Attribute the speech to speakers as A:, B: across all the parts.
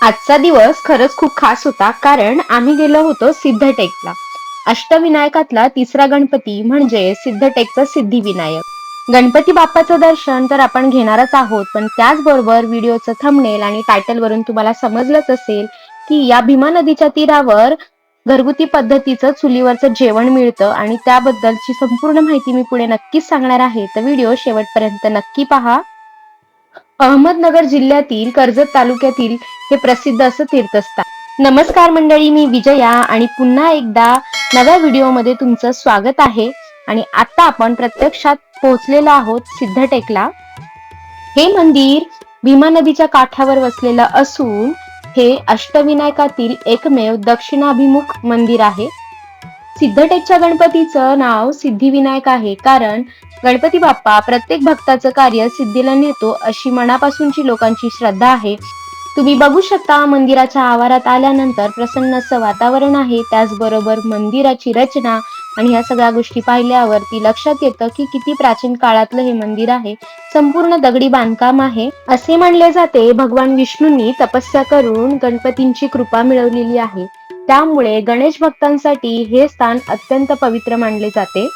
A: आजचा दिवस खरंच खूप खास होता कारण आम्ही गेलो होतो सिद्धटेकला. अष्टविनायकातला तिसरा गणपती म्हणजे सिद्धटेकचा सिद्धिविनायक. गणपती बाप्पाचं दर्शन तर आपण घेणारच आहोत पण त्याचबरोबर व्हिडिओचं थंबनेल आणि टायटल वरून तुम्हाला समजलंच असेल की या भीमा नदीच्या तीरावर घरगुती पद्धतीचं चुलीवरचं जेवण मिळतं आणि त्याबद्दलची संपूर्ण माहिती मी पुढे नक्कीच सांगणार आहे. तर व्हिडिओ शेवटपर्यंत नक्की पहा. अहमदनगर जिल्ह्यातील कर्जत तालुक्यातील हे प्रसिद्ध असं तीर्थस्थान. नमस्कार मंडळी मी विजया आणि पुन्हा एकदा नव्या व्हिडिओमध्ये तुमचं स्वागत आहे. आणि आता आपण प्रत्यक्षात पोहोचलेलो आहोत सिद्धटेकला. हे मंदिर भीमा नदीच्या काठावर वसलेलं असून हे अष्टविनायकातील एकमेव दक्षिणाभिमुख मंदिर आहे. सिद्धटेकच्या गणपतीचं नाव सिद्धिविनायक आहे. कारण गणपती बाप्पा प्रत्येक भक्ताचं कार्य सिद्धीला नेतो अशी मनापासूनची लोकांची श्रद्धा आहे. तुम्ही बघू शकता मंदिराच्या आवारात आल्यानंतर प्रसन्न असं वातावरण आहे. त्याचबरोबर मंदिराची रचना आणि ह्या सगळ्या गोष्टी पाहिल्यावरती लक्षात येतं की किती प्राचीन काळातलं हे मंदिर आहे. संपूर्ण दगडी बांधकाम आहे. असे मानले जाते भगवान विष्णूंनी तपस्या करून गणपतींची कृपा मिळवलेली आहे. त्यामुळे गणेश भक्तांसाठी हे स्थान अत्यंत पवित्र मानले जाते.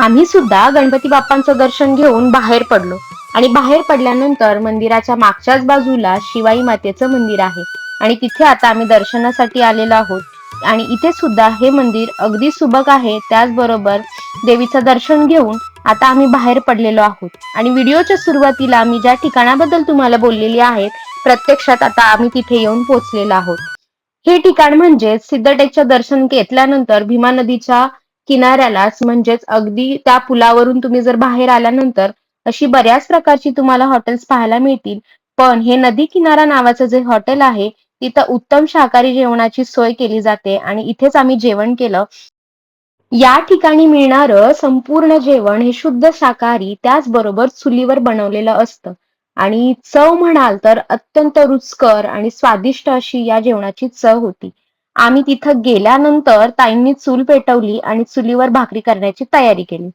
A: आम्ही सुद्धा गणपती बाप्पांचं दर्शन घेऊन बाहेर पडलो. आणि बाहेर पडल्यानंतर मंदिराच्या मागच्याच बाजूला शिवाई मातेचं मंदिर आहे. आणि तिथे आता आम्ही दर्शनासाठी आलेलो आहोत. आणि इथे सुद्धा हे मंदिर अगदी सुबक आहे. त्याचबरोबर देवीचं दर्शन घेऊन आता आम्ही बाहेर पडलेलो आहोत. आणि व्हिडिओच्या सुरुवातीला मी ज्या ठिकाणाबद्दल तुम्हाला बोललेली आहेत प्रत्यक्षात आता आम्ही तिथे येऊन पोहोचलेलो आहोत. हे ठिकाण म्हणजे सिद्धटेकच्या दर्शन घेतल्यानंतर भीमा नदीच्या किनाऱ्यालाच म्हणजेच अगदी त्या पुलावरून तुम्ही जर बाहेर आल्यानंतर अशी बऱ्याच प्रकारची तुम्हाला हॉटेल्स पाहायला मिळतील. पण हे नदी किनारा नावाचं जे हॉटेल आहे तिथं उत्तम शाकाहारी जेवणाची सोय केली जाते आणि इथेच आम्ही जेवण केलं. या ठिकाणी मिळणारं संपूर्ण जेवण हे शुद्ध शाकाहारी त्याचबरोबर चुलीवर बनवलेलं असतं. आणि चव म्हणाल तर अत्यंत रुचकर आणि स्वादिष्ट अशी या जेवणाची चव होती. आम्ही तिथं गेल्यानंतर ताईंनी चूल पेटवली आणि चुलीवर भाकरी करण्याची तयारी केली.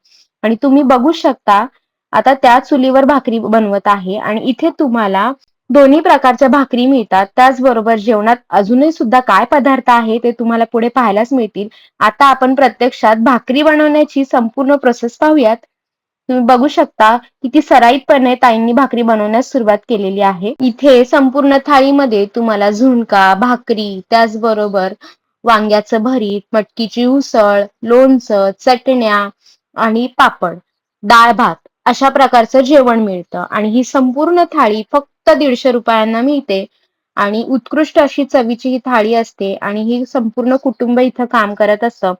A: आणि तुम्ही बघू शकता आता त्या चुलीवर भाकरी बनवत आहे आणि इथे तुम्हाला दोन्ही प्रकारच्या भाकरी मिळतात. त्याचबरोबर जेवणात अजूनही सुद्धा काय पदार्थ आहे ते तुम्हाला पुढे पाहायलाच मिळतील. आता आपण प्रत्यक्षात भाकरी बनवण्याची संपूर्ण प्रोसेस पाहूयात. तुम्ही बघू शकता किती सराईतपणे ताईंनी भाकरी बनवण्यास सुरुवात केलेली आहे. इथे संपूर्ण थाळीमध्ये तुम्हाला झुणका भाकरी त्याचबरोबर वांग्याचं भरीत मटकीची उसळ लोणचं चटण्या आणि पापड डाळ भात अशा प्रकारचं जेवण मिळतं. आणि ही संपूर्ण थाळी फक्त दीडशे रुपयांना मिळते आणि उत्कृष्ट अशी चवीची ही थाळी असते आणि ही संपूर्ण कुटुंब इथं काम करत असतं.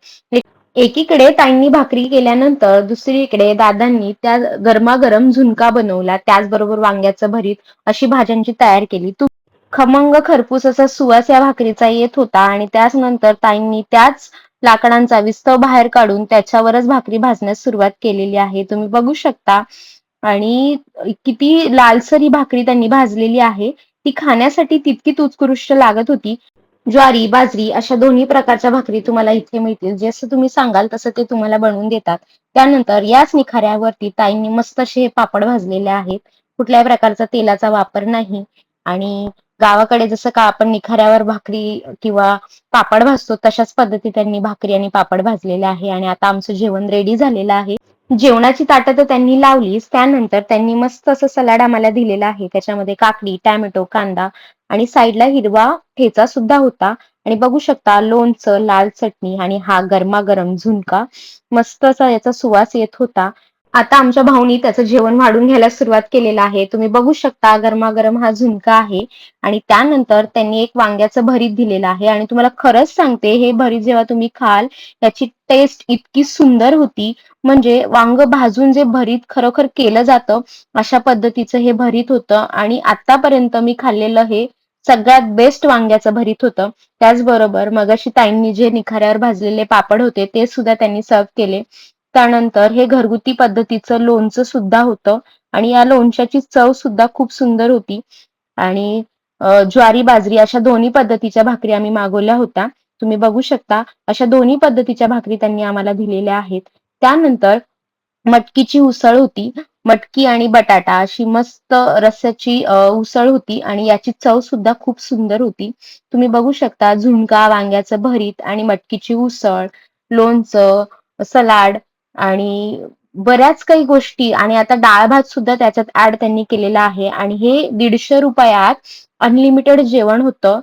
A: एकीकडे ताईंनी भाकरी केल्यानंतर दुसरीकडे दादांनी त्या गरमागरम झुणका बनवला त्याचबरोबर वांग्याचं भरीत अशी भाज्यांची तयार केली. तू खमंग खरपूस असा सुवास या भाकरीचा येत होता आणि त्याच नंतर ताईंनी त्याच लाकडांचा विस्तव बाहेर काढून त्याच्यावरच भाकरी भाजण्यास सुरुवात केलेली आहे. तुम्ही बघू शकता आणि किती लालसर भाकरी त्यांनी भाजलेली आहे. ती खाण्यासाठी तितकीच उत्कृष्ट लागत होती. ज्वारी बाजरी अशा दोन्ही प्रकारच्या भाकरी तुम्हाला इथे मिळतील. जसं तुम्ही सांगाल तसं ते तुम्हाला बनवून देतात. त्यानंतर याच निखाऱ्यावरती ताईंनी मस्त असे हे पापड भाजलेले आहेत. कुठल्याही प्रकारचा तेलाचा वापर नाही. आणि गावाकडे जसं का आपण निखाऱ्यावर भाकरी किंवा पापड भाजतो तशाच पद्धती त्यांनी भाकरी आणि पापड भाजलेले आहे. आणि आता आमचं जेवण रेडी झालेलं आहे. जेवणाची ताटं तर त्यांनी लावलीच त्यानंतर त्यांनी मस्त असं सलाड आम्हाला दिलेला आहे. त्याच्यामध्ये काकडी टॅमॅटो कांदा आणि साईडला हिरवा ठेचा सुद्धा होता. आणि बघू शकता लोणचं लाल चटणी आणि हा गरमागरम झुणका मस्त असा याचा सुवास येत होता. आता आमच्या भाऊनी त्याचं जेवण वाढून घ्यायला सुरुवात केलेलं आहे. तुम्ही बघू शकता गरमागरम हा झुणका आहे आणि त्यानंतर त्यांनी एक वांग्याचं भरीत दिलेलं आहे. आणि तुम्हाला खरंच सांगते हे भरीत जेव्हा तुम्ही खाल याची टेस्ट इतकी सुंदर होती. म्हणजे वांग भाजून जे भरीत खरोखर केलं जातं अशा पद्धतीचं हे भरीत होतं. आणि आतापर्यंत मी खाल्लेलं हे सगळ्यात बेस्ट वांग्याचं भरीत होतं. त्याचबरोबर मगाशी ताईंनी जे निखाऱ्यावर भाजलेले पापड होते ते सुद्धा त्यांनी सर्व केले. त्यानंतर हे घरगुती पद्धतीचं लोणचं सुद्धा होतं. आणि या लोणच्याची चव सुद्धा खूप सुंदर होती. आणि ज्वारी बाजरी अशा दोन्ही पद्धतीच्या भाकरी आम्ही मागवल्या होत्या. तुम्ही बघू शकता अशा दोन्ही पद्धतीच्या भाकरी त्यांनी आम्हाला दिलेल्या आहेत. त्यानंतर मटकीची उसळ होती. मटकी आणि बटाटा अशी मस्त रस्स्याची उसळ होती आणि याची चव सुद्धा खूप सुंदर होती. तुम्ही बघू शकता झुणका, वांग्याचं भरीत आणि मटकीची उसळ, लोणचं, सलाड आणि बऱ्याच काही गोष्टी आणि आता डाळ-भात सुद्धा त्याच्यात ऍड त्यांनी केलेला आहे आणि हे ₹150त अनलिमिटेड जेवण होतं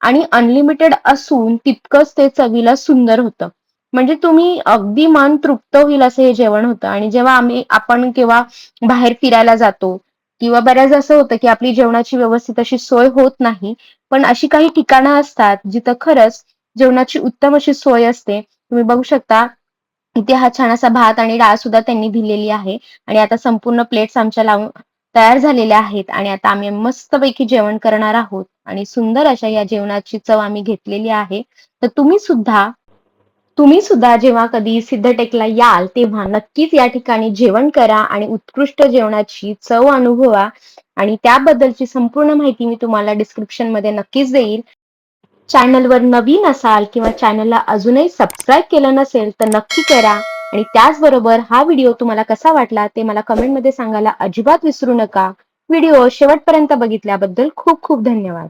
A: आणि अनलिमिटेड असून तितकंच ते चवीला सुंदर होतं. म्हणजे तुम्ही अगदी मन तृप्त होईल असं हे जेवण होतं आणि जेव्हा आम्ही आपण केव्हा बाहेर फिरायला जातो किंवा बऱ्याच असं होतं, की आपली जेवणाची व्यवस्थित अशी सोय होत नाही. पण अशी काही ठिकाणं असतात, जिथं खरंच जेवणाची उत्तम अशी सोय असते. तुम्ही बघू शकता, इथे हा छान असा भात आणि डाळ सुद्धा त्यांनी दिलेली आहे आणि आता संपूर्ण प्लेट्स आमच्या लावून तयार झालेल्या आहेत आणि आता आम्ही मस्तपैकी जेवण करणार आहोत आणि सुंदर अशा या जेवणाची चव आम्ही घेतलेली आहे. तर तुम्ही सुद्धा तुम्ही सुद्धा जेव्हा कधी सिद्धटेकला याल, तेव्हा नक्कीच या ठिकाणी जेवण करा आणि उत्कृष्ट जेवणाची चव अनुभवा आणि त्याबद्दलची संपूर्ण माहिती मी तुम्हाला डिस्क्रिप्शनमध्ये नक्कीच देईल. चॅनलवर नवीन असाल किंवा चॅनलला अजूनही सबस्क्राईब केलं नसेल, तर नक्की करा आणि त्याचबरोबर हा व्हिडिओ तुम्हाला कसा वाटला ते मला कमेंटमध्ये सांगायला अजिबात विसरू नका. व्हिडिओ शेवटपर्यंत बघितल्याबद्दल खूप खूप धन्यवाद.